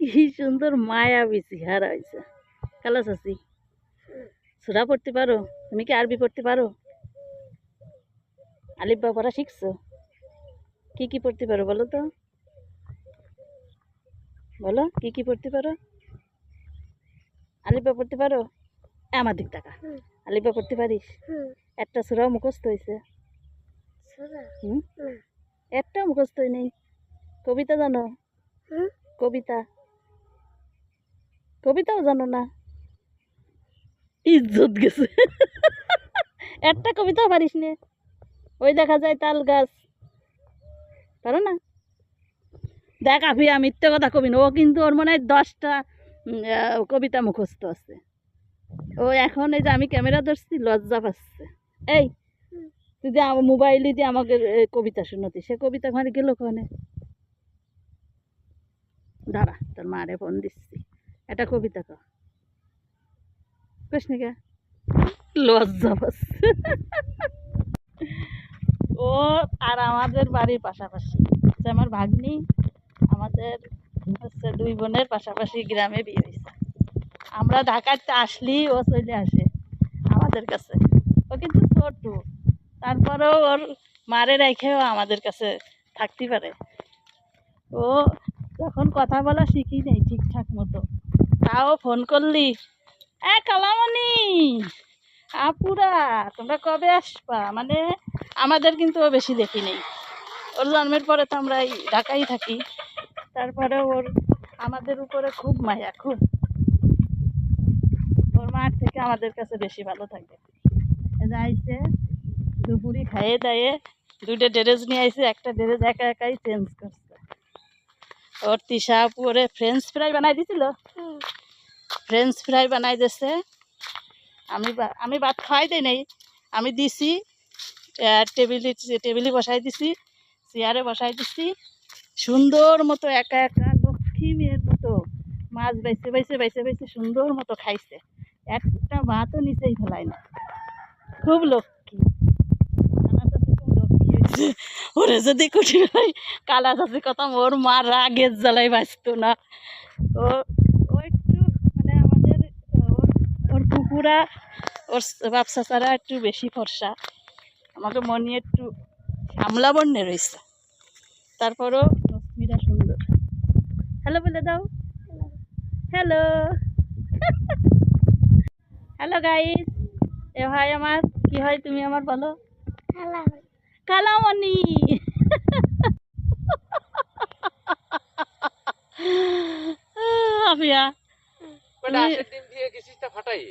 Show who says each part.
Speaker 1: কি সুন্দর মায়া বিচি হার হয়েছে কালা চাচি সুরা পড়তে পারো? তুমি কি আরবি পড়তে পারো? আলিব্বা পড়া শিখছো? কি কি পড়তে পারো বলো তো? বলো কি কি পড়তে পারো? আলিব্বা পড়তে পারো? আমার দিক টাকা। আলিব্বা পড়তে পারিস? একটা সুরাও মুখস্থ হয়েছে
Speaker 2: সোজা
Speaker 1: হুম?
Speaker 2: হুম।
Speaker 1: একটা মুখস্থ নেই। কবিতা জানো? কবিতা। কবিতাও জানো না। ইজ্জত গেছে। একটা কবিতাও পারিস নে। ওই দেখা যায় তাল গাছ। পারো না? দেখ আফি আমি মিথ্যে কথা কবি না। ও কিন্তু ওর মনে হয় দশটা কবিতা মুখস্থ আছে। ও এখন এই যে আমি ক্যামেরা ধরছি লজ্জা পাচ্ছে। এই তুই যে আমার মোবাইলে দিয়ে আমাকে কবিতা শুনতি সে কবিতা ওখানে গেল ওখানে দাঁড়া তোর মারে ফোন দিচ্ছি। একটা কবিতা কর কৃষ্ণ কে লজ্জা ও আর আমাদের বাড়ির পাশাপাশি। হচ্ছে আমার ভাগ্নি আমাদের হচ্ছে দুই বোনের পাশাপাশি গ্রামে বিয়ে হয়েছে। আমরা ঢাকাতে আসলি ও চলে আসে আমাদের কাছে। ও কিন্তু ছোট। তারপরেও ওর মারে রেখেও আমাদের কাছে থাকতে পারে। ও যখন কথা বলা শিখি নেই ঠিকঠাক মতো। তাও ফোন করলি? এ কালামণি, আপুরা, তোমরা কবে আসবা? মানে আমাদের কিন্তু ও বেশি দেখি নেই। ওর জন্মের পরে তো আমরা এই ঢাকাই থাকি। তারপরে ওর, আমাদের উপরে খুব মায়া, খুব। ওর মার থেকে আমাদের কাছে বেশি ভালো থাকে। যাইছে দুপুরি খাইয়ে দাইয়ে দুইটা ড্রেস নিয়ে আইছে, একটা ড্রেস একা একাই চেঞ্জ করছে। ওর তিশা পরে ফ্রেঞ্চ ফ্রাই বানাই দিছিল। ফ্রেঞ্চ ফ্রাই বানাই দিছে। আমি আমি ভাত খাওয়াই দেই নাই। আমি দিছি টেবিলে টেবিলে বসাই দিছি চেয়ারে বসাই দিছি। সুন্দর মতো একা একা লক্ষ্মী মেয়ের মতো মাছ বাইছে বাইছে বাইছে বাইছে সুন্দর মতো খাইছে। একটা ভাতও নিচেই ফেলাই না খুব লক্ষ্মী। ওরে যদি কুটি কালা চাষি কথা ওর মা রাগের জ্বালাই বাঁচতো না। ও ও একটু মানে আমাদের ওর কুকুরা, ওর ব্যবসা ছাড়া একটু বেশি ফর্সা। আমাকে মনে একটু সামলা বন্যে রয়েছে তারপরও রশ্মিরা সুন্দর। হ্যালো বলে দাও। হ্যালো হ্যালো গাইস এ ভাই আমার, কি হয় তুমি আমার বলো?
Speaker 2: হ্যালো
Speaker 1: কালামণি। আফিয়া।
Speaker 3: বেটা আশের ডিম দিয়ে গেছিস তা ফাটাইয়ে?